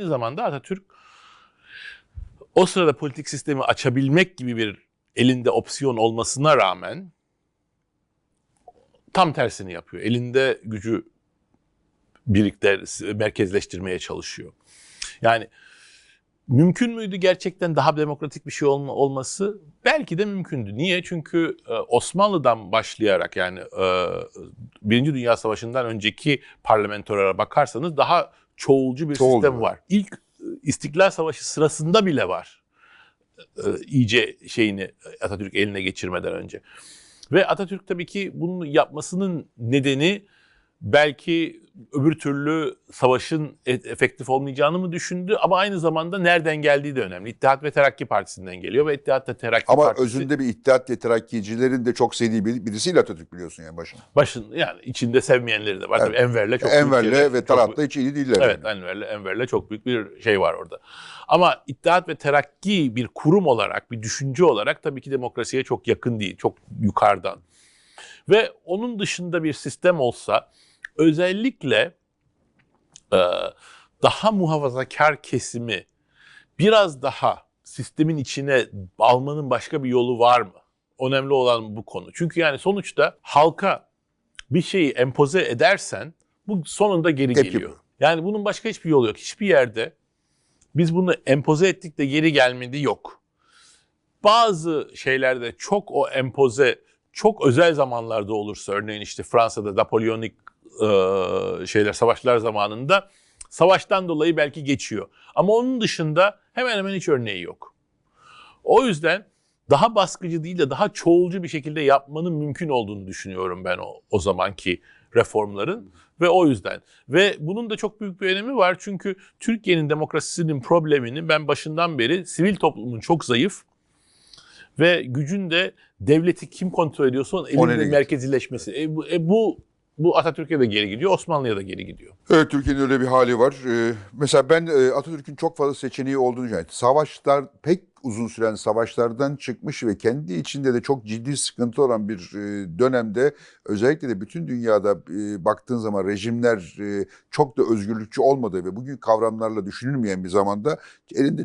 aynı zamanda Atatürk o sırada politik sistemi açabilmek gibi bir elinde opsiyon olmasına rağmen tam tersini yapıyor. Elinde gücü birlikte merkezleştirmeye çalışıyor. Yani mümkün müydü gerçekten daha demokratik bir şey olma, olması? Belki de mümkündü. Niye? Çünkü e, Osmanlı'dan başlayarak yani e, Birinci Dünya Savaşı'ndan önceki parlamentolara bakarsanız daha çoğulcu bir Çoğulcu. sistem var. İlk e, İstiklal Savaşı sırasında bile var. E, iyice şeyini Atatürk eline geçirmeden önce. Ve Atatürk tabii ki bunu yapmasının nedeni belki öbür türlü savaşın e- efektif olmayacağını mı düşündü ama aynı zamanda nereden geldiği de önemli. İttihat ve Terakki Partisi'nden geliyor ve İttihat ve Terakki Ama Partisi özünde bir İttihat ve Terakkicilerin de çok sevdiği bir, birisiyle Atatürk biliyorsun yani başına. başın yani içinde sevmeyenleri de var. Tabii Evet. Enver'le çok büyük Enver'le yere- ve çok Tarat'la hiç iyi değiller. Evet yani. Enver'le, Enver'le çok büyük bir şey var orada. Ama İttihat ve Terakki bir kurum olarak, bir düşünce olarak tabii ki demokrasiye çok yakın değil, çok yukarıdan. Ve onun dışında bir sistem olsa özellikle e, daha muhafazakar kesimi biraz daha sistemin içine almanın başka bir yolu var mı? Önemli olan bu konu. Çünkü yani sonuçta halka bir şeyi empoze edersen bu sonunda geri Tepki geliyor. Yani bunun başka hiçbir yolu yok. Hiçbir yerde biz bunu empoze ettik de geri gelmedi yok. Bazı şeylerde çok o empoze çok özel zamanlarda olursa örneğin işte Fransa'da Napolyonik e, şeyler savaşlar zamanında savaştan dolayı belki geçiyor. Ama onun dışında hemen hemen hiç örneği yok. O yüzden daha baskıcı değil de daha çoğulcu bir şekilde yapmanın mümkün olduğunu düşünüyorum ben o, o zamanki reformların ve o yüzden. Ve bunun da çok büyük bir önemi var çünkü Türkiye'nin demokrasisinin problemini ben başından beri sivil toplumun çok zayıf ve gücün de devleti kim kontrol ediyorsa onun elinde merkezileşmesi. E, bu, e, bu, bu Atatürk'e de geri gidiyor, Osmanlı'ya da geri gidiyor. Evet Türkiye'nin öyle bir hali var. Ee, mesela ben e, Atatürk'ün çok fazla seçeneği olduğunu düşünüyorum. Savaşlar pek uzun süren savaşlardan çıkmış ve kendi içinde de çok ciddi sıkıntı olan bir e, dönemde özellikle de bütün dünyada e, baktığın zaman rejimler çok da özgürlükçü olmadığı ve bugün kavramlarla düşünülmeyen bir zamanda elinde